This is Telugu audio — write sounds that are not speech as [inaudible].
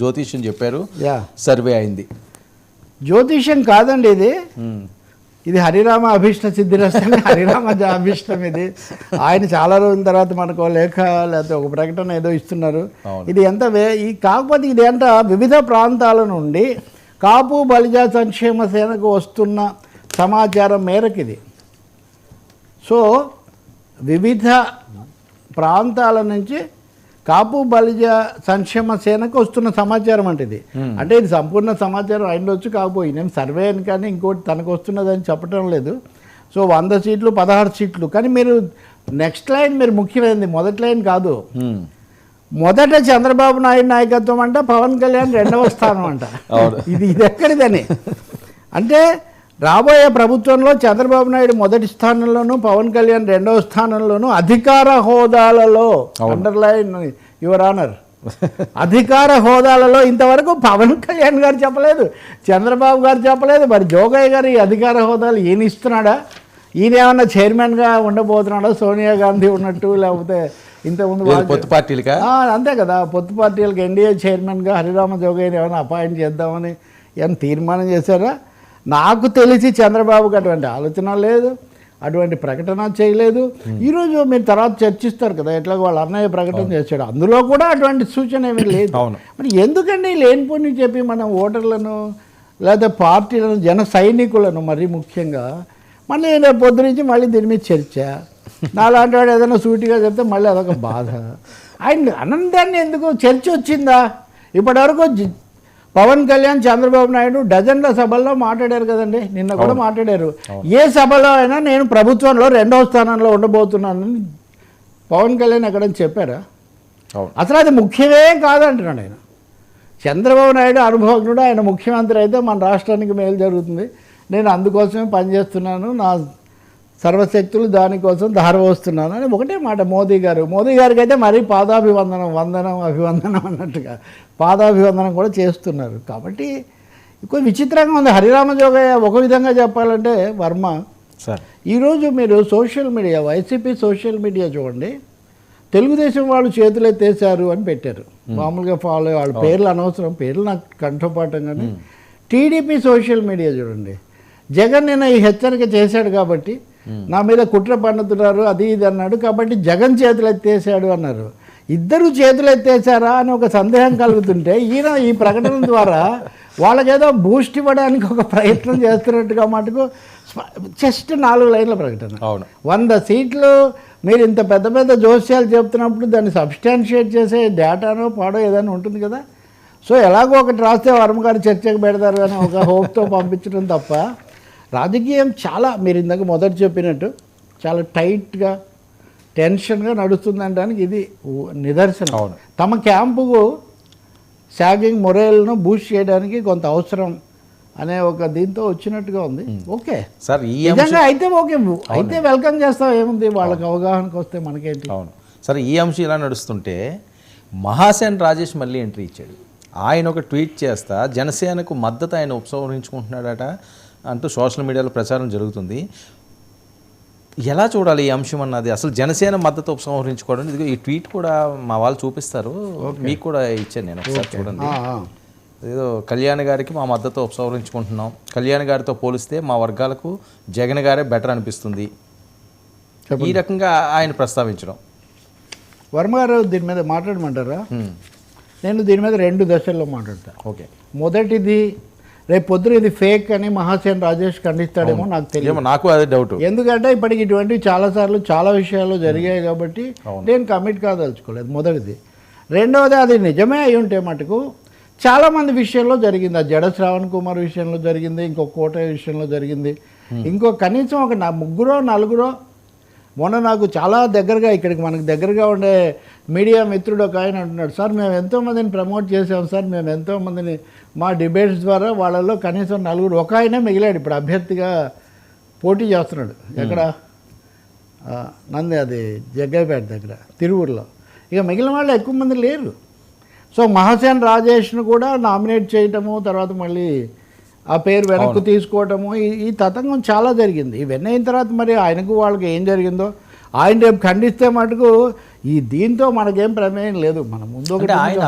జ్యోతిష్యం చెప్పారు. యా. సర్వే అయింది. జ్యోతిష్యం కాదండి ఇది. ఇది హరిరామ అభిష్ట సిద్ధిరస్తని [laughs] హరిరామ అభిష్టం ఇది. ఆయన చాలా రోజుల తర్వాత మనకు లేఖ లేకపోతే ఒక ప్రకటన ఏదో ఇస్తున్నారు. ఇది ఎంత వే ఈ కాకపోతే ఇది ఎంత వివిధ ప్రాంతాల నుండి కాపు బలిజా సంక్షేమ సేనకు వస్తున్న సమాచారం మేరకు ఇది. సో వివిధ ప్రాంతాల నుంచి కాపు బలిజ సంక్షేమ సేనకు వస్తున్న సమాచారం అంటే ఇది. అంటే ఇది సంపూర్ణ సమాచారం అయిండొచ్చు కాకపోయి నేను సర్వే అని కానీ ఇంకోటి తనకు వస్తున్నదని చెప్పడం లేదు. సో వంద సీట్లు పదహారు సీట్లు. కానీ మీరు నెక్స్ట్ లైన్ మీరు ముఖ్యమైనది మొదటి లైన్ కాదు. ఉమ్, మొదట చంద్రబాబు నాయుడు నాయకత్వం అంట పవన్ కళ్యాణ్ రెండవ స్థానం అంట. ఇది ఇది ఎక్కడిదని? అంటే రాబోయే ప్రభుత్వంలో చంద్రబాబు నాయుడు మొదటి స్థానంలోను పవన్ కళ్యాణ్ రెండవ స్థానంలోను అధికార హోదాలలో అండర్లైన్ యువర్ ఆనర్ అధికార హోదాలలో ఇంతవరకు పవన్ కళ్యాణ్ గారు చెప్పలేదు చంద్రబాబు గారు చెప్పలేదు మరి జోగయ్య గారు ఈ అధికార హోదాలు ఈయన ఇస్తున్నాడా ఈయన ఏమన్నా చైర్మన్గా ఉండబోతున్నాడా? సోనియా గాంధీ ఉన్నట్టు లేకపోతే ఇంతకుముందు పొత్తు పార్టీలుగా? అంతే కదా పొత్తు పార్టీలకు ఎన్డీఏ చైర్మన్గా హరిరామ జోగయ్యని ఏమైనా అపాయింట్ చేద్దామని ఏమైనా తీర్మానం చేశారా? నాకు తెలిసి చంద్రబాబుకి అటువంటి ఆలోచన లేదు అటువంటి ప్రకటన చేయలేదు. ఈరోజు మీరు తర్వాత చర్చిస్తారు కదా ఎట్లా వాళ్ళ అన్నయ్య ప్రకటన చేశాడు. అందులో కూడా అటువంటి సూచన ఏమీ [clears throat] లేదు. మరి ఎందుకండి లేనిపోని చెప్పి మనం ఓటర్లను లేదా పార్టీలను జన సైనికులను మరీ ముఖ్యంగా మళ్ళీ పొద్దు నుంచి మళ్ళీ దీని మీద చర్చ నాలాంటి వాడు ఏదైనా సూటిగా చెప్తే మళ్ళీ అదొక బాధ. ఆయన అనంతాన్ని ఎందుకు చర్చ వచ్చిందా? ఇప్పటివరకు పవన్ కళ్యాణ్ చంద్రబాబు నాయుడు డజన్ల సభల్లో మాట్లాడారు కదండి. నిన్న కూడా మాట్లాడారు. ఏ సభలో అయినా నేను ప్రభుత్వంలో రెండవ స్థానంలో ఉండబోతున్నానని పవన్ కళ్యాణ్ ఎక్కడని చెప్పారా? అసలు అది ముఖ్యమే కాదంటున్నాడు ఆయన. చంద్రబాబు నాయుడు అనుభవజ్ఞుడు ఆయన ముఖ్యమంత్రి అయితే మన రాష్ట్రానికి మేలు జరుగుతుంది. నేను అందుకోసమే పనిచేస్తున్నాను. నా సర్వశక్తులు దానికోసం ధారవస్తున్నాను అని ఒకటే మాట మోదీ గారు. మోదీ గారికి అయితే మరీ పాదాభివందనం వందనం అభివందనం అన్నట్టుగా పాదాభివందనం కూడా చేస్తున్నారు. కాబట్టి కొంచెం విచిత్రంగా ఉంది. హరిరామ జోగయ్య ఒక విధంగా చెప్పాలంటే వర్మ సార్. ఈరోజు మీరు social media YCP social media చూడండి. తెలుగుదేశం వాళ్ళు చేతులు ఎత్తేసారు అని పెట్టారు. మామూలుగా ఫాలో వాళ్ళ పేర్లు అనవసరం. పేర్లు నాకు కంఠపాఠం కానీ. టీడీపీ సోషల్ మీడియా చూడండి. జగన్ నిన్న ఈ హెచ్చరిక చేశాడు కాబట్టి నా మీద కుట్ర పన్నుతున్నారు అది ఇది అన్నాడు. కాబట్టి జగన్ చేతులు ఎత్తేసాడు అన్నారు. ఇద్దరు చేతులు ఎత్తేసారా అని ఒక సందేహం కలుగుతుంటే ఈయన ఈ ప్రకటన ద్వారా వాళ్ళకేదో బూస్ట్ ఇవ్వడానికి ఒక ప్రయత్నం చేస్తున్నట్టుగా మటుకు జస్ట్ నాలుగు లైన్ల ప్రకటన. అవును. వంద సీట్లు మీరు ఇంత పెద్ద పెద్ద జోస్యాలు చెప్తున్నప్పుడు దాన్ని సబ్స్టాన్షియేట్ చేసే డేటానో పాడో ఏదైనా ఉంటుంది కదా. సో ఎలాగో ఒకటి రాస్తే వర్మ గారు చర్చకు పెడతారు అని ఒక హోప్తో పంపించడం తప్ప రాజకీయం చాలా మీరు ఇందాక మొదట చెప్పినట్టు చాలా టైట్గా టెన్షన్గా నడుస్తుందనడానికి ఇది నిదర్శనం. అవును. తమ క్యాంపుకు సాగింగ్ మొరేల్ను బూస్ట్ చేయడానికి కొంత అవసరం అనే ఒక దీంతో వచ్చినట్టుగా ఉంది. ఓకే. సార్ ఈ అంశం నిజంగా అయితే ఓకే. అయితే వెల్కమ్ చేస్తాం ఏముంది? వాళ్ళకి అవగాహనకు వస్తే మనకేంటి? అవును. సరే ఈ అంశం ఇలా నడుస్తుంటే మహాసేన్ రాజేష్ మళ్ళీ ఎంట్రీ ఇచ్చాడు. ఆయన ఒక ట్వీట్ చేస్తా జనసేనకు మద్దతు ఆయన ఉపసంహరించుకుంటున్నాడట. అంటూ సోషల్ మీడియాలో ప్రచారం జరుగుతుంది. ఎలా చూడాలి ఈ అంశం అన్నది? అసలు జనసేన మద్దతు ఉపసంహరించుకోవడం ఇదిగో ఈ ట్వీట్ కూడా మా వాళ్ళు చూపిస్తారు. మీకు కూడా ఇచ్చాను నేను ఒకసారి చూడండి. ఏదో కళ్యాణ్ గారికి మా మద్దతు ఉపసంహరించుకుంటున్నాం. కళ్యాణ్ గారితో పోలిస్తే మా వర్గాలకు జగన్ గారే బెటర్ అనిపిస్తుంది. ఈ రకంగా ఆయన ప్రస్తావించడం. వర్మ గారు దీని మీద మాట్లాడమంటారా. నేను దీని మీద రెండు దశల్లో మాట్లాడతా. ఓకే. మొదటిది రేపు పొద్దున ఇది ఫేక్ అని మహాసేన్ రాజేష్ ఖండిస్తాడేమో నాకు తెలియదు. నాకు అదే డౌట్ ఎందుకంటే ఇప్పటికి ఇటువంటివి చాలాసార్లు చాలా విషయాల్లో జరిగాయి కాబట్టి. నేను కమిట్ కాదలుచుకోలేదు మొదటిది. రెండవది అది నిజమే అయి ఉంటే మటుకు చాలామంది విషయంలో జరిగింది. ఆ జడ శ్రావణ్ కుమార్ విషయంలో జరిగింది ఇంకో కోట విషయంలో జరిగింది. ఇంకో కనీసం ఒక ముగ్గురో నలుగురో మొన్న నాకు చాలా దగ్గరగా ఇక్కడికి మనకు దగ్గరగా ఉండే మీడియా మిత్రుడు ఒక ఆయన అంటున్నాడు సార్ మేము ఎంతోమందిని ప్రమోట్ చేసాం సార్ మేము ఎంతోమందిని మా డిబేట్స్ ద్వారా వాళ్ళలో కనీసం నలుగురు ఒక ఆయనే మిగిలాడు ఇప్పుడు అభ్యర్థిగా పోటీ చేస్తున్నాడు ఎక్కడ? నంది అది జగ్గైపేట దగ్గర తిరువురులో. ఇక మిగిలిన వాళ్ళు ఎక్కువ మంది లేరు. సో మహాసేన్ రాజేష్ను కూడా నామినేట్ చేయటము తర్వాత మళ్ళీ ఆ పేరు వెనక్కు తీసుకోవటము ఈ తతంగం చాలా జరిగింది. ఇవన్నీ అయిన తర్వాత మరి ఆయనకు వాళ్ళకి ఏం జరిగిందో ఆయన రేపు ఖండిస్తే మటుకు ఈ దీంతో మనకేం ప్రమేయం లేదు. మన ముందు ఒకటి ఆయన